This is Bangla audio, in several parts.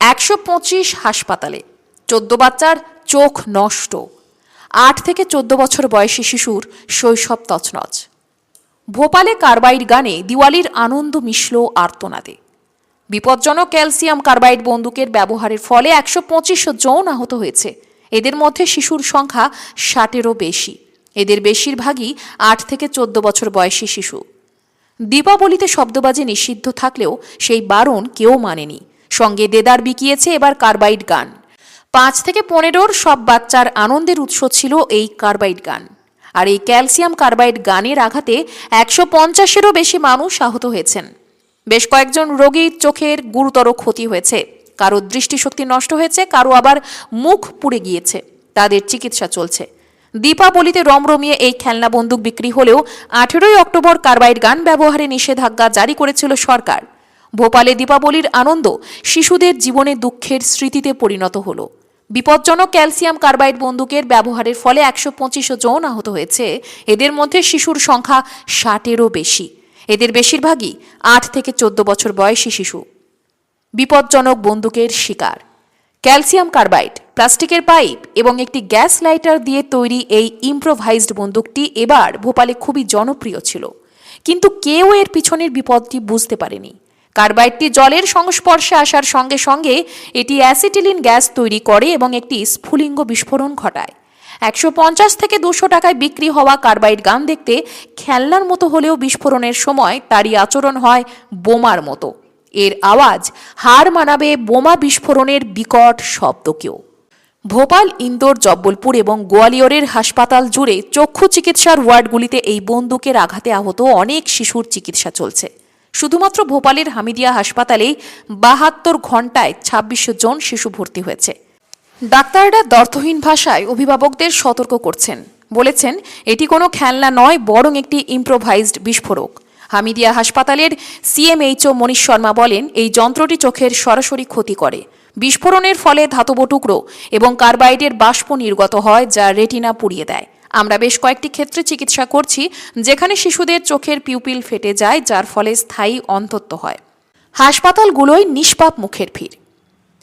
একশো পঁচিশ হাসপাতালে, চোদ্দ বাচ্চার চোখ নষ্ট। আট থেকে চোদ্দ বছর বয়সী শিশুর শৈশব তছনছ। ভোপালে কার্বাইড গানে দিওয়ালির আনন্দ মিশল আর্তনাদে। বিপজ্জনক ক্যালসিয়াম কার্বাইড বন্দুকের ব্যবহারের ফলে একশো পঁচিশ জন আহত হয়েছে। এদের মধ্যে শিশুর সংখ্যা ষাটেরও বেশি। এদের বেশিরভাগই আট থেকে চোদ্দ বছর বয়সী শিশু। দীপাবলিতে শব্দবাজি নিষিদ্ধ থাকলেও সেই বারণ কেউ মানেনি। সঙ্গে দেদার বিকিয়েছে এবার কার্বাইড গান। পাঁচ থেকে পনেরোর সব বাচ্চার আনন্দের উৎস ছিল এই কার্বাইড গান। আর এই ক্যালসিয়াম কার্বাইড গানের আঘাতে একশো পঞ্চাশেরও বেশি মানুষ আহত হয়েছেন। বেশ কয়েকজন রোগীর চোখের গুরুতর ক্ষতি হয়েছে। কারও দৃষ্টিশক্তি নষ্ট হয়েছে, কারও আবার মুখ পুড়ে গিয়েছে। তাদের চিকিৎসা চলছে। দীপাবলিতে রমরমিয়ে এই খেলনা বন্দুক বিক্রি হলেও আঠেরোই অক্টোবর কার্বাইড গান ব্যবহারে নিষেধাজ্ঞা জারি করেছিল সরকার। ভোপালে দীপাবলির আনন্দ শিশুদের জীবনে দুঃখের স্মৃতিতে পরিণত হলো। বিপজ্জনক ক্যালসিয়াম কার্বাইড বন্দুকের ব্যবহারের ফলে একশো পঁচিশ জন আহত হয়েছে। এদের মধ্যে শিশুর সংখ্যা ষাটেরও বেশি। এদের বেশিরভাগই আট থেকে চোদ্দ বছর বয়সী শিশু। বিপজ্জনক বন্দুকের শিকার। ক্যালসিয়াম কার্বাইড, প্লাস্টিকের পাইপ এবং একটি গ্যাস লাইটার দিয়ে তৈরি এই ইম্প্রোভাইজড বন্দুকটি এবার ভোপালে খুবই জনপ্রিয় ছিল। কিন্তু কেউ এর পিছনের বিপদটি বুঝতে পারেনি। কার্বাইডটি জলের সংস্পর্শে আসার সঙ্গে সঙ্গে এটি অ্যাসিটিলিন গ্যাস তৈরি করে এবং একটি স্ফুলিঙ্গ বিস্ফোরণ ঘটায়। একশো পঞ্চাশ থেকে দুশো টাকায় বিক্রি হওয়া কার্বাইড গান দেখতে খেলনার মতো হলেও বিস্ফোরণের সময় তারই আচরণ হয় বোমার মতো। এর আওয়াজ হার মানাবে বোমা বিস্ফোরণের বিকট শব্দকেও ভোপাল, ইন্দোর, জব্বলপুর এবং গোয়ালিয়রের হাসপাতাল জুড়ে চক্ষু চিকিৎসার ওয়ার্ডগুলিতে এই বন্দুকের আঘাতে আহত অনেক শিশুর চিকিৎসা চলছে। শুধুমাত্র ভোপালের হামিদিয়া হাসপাতালেই বাহাত্তর ঘন্টায় ছাব্বিশ জন শিশু ভর্তি হয়েছে। ডাক্তাররা দর্থহীন ভাষায় অভিভাবকদের সতর্ক করছেন। বলেছেন, এটি কোনো খেলনা নয়, বরং একটি ইম্প্রোভাইজড বিস্ফোরক। হামিদিয়া হাসপাতালের সিএমএইচও মনীশ শর্মা বলেন, এই যন্ত্রটি চোখের সরাসরি ক্ষতি করে। বিস্ফোরণের ফলে ধাতব টুকরো এবং কার্বাইডের বাষ্প নির্গত হয়, যা রেটিনা পুড়িয়ে দেয়। আমরা বেশ কয়েকটি ক্ষেত্রে চিকিৎসা করছি, যেখানে শিশুদের চোখের পিউপিল ফেটে যায়, যার ফলে স্থায়ী অন্তত্ব হয়। হাসপাতালগুলোয় নিষ্পাপ মুখের ভিড়।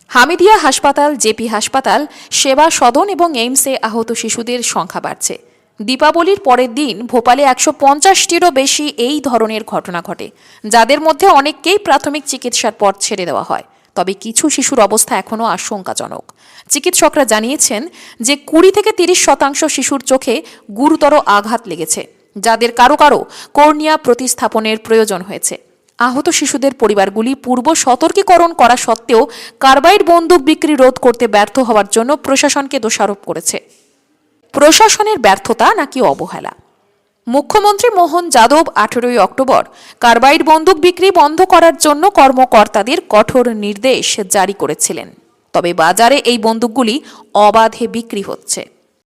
হামিদিয়া হাসপাতাল, জেপি হাসপাতাল, সেবা সদন এবং এইমসে আহত শিশুদের সংখ্যা বাড়ছে। দীপাবলির পরের দিন ভোপালে একশো পঞ্চাশটিরও বেশি এই ধরনের ঘটনা ঘটে, যাদের মধ্যে অনেককেই প্রাথমিক চিকিৎসার পর ছেড়ে দেওয়া হয়। তবে কিছু শিশুর অবস্থা এখনও আশঙ্কাজনক। চিকিৎসকরা জানিয়েছেন যে কুড়ি থেকে তিরিশ শতাংশ শিশুর চোখে গুরুতর আঘাত লেগেছে, যাদের কারও কারও কর্নিয়া প্রতিস্থাপনের প্রয়োজন হয়েছে। আহত শিশুদের পরিবারগুলি পূর্ব সতর্কীকরণ করা সত্ত্বেও কার্বাইড বন্দুক বিক্রি রোধ করতে ব্যর্থ হওয়ার জন্য প্রশাসনকে দোষারোপ করেছে। প্রশাসনের ব্যর্থতা নাকি অবহেলা? মুখ্যমন্ত্রী মোহন যাদব আঠেরোই অক্টোবর কার্বাইড বন্দুক বিক্রি বন্ধ করার জন্য কর্মকর্তাদের কঠোর নির্দেশ জারি করেছিলেন। তবে বাজারে এই বন্দুকগুলি অবাধে বিক্রি হচ্ছে।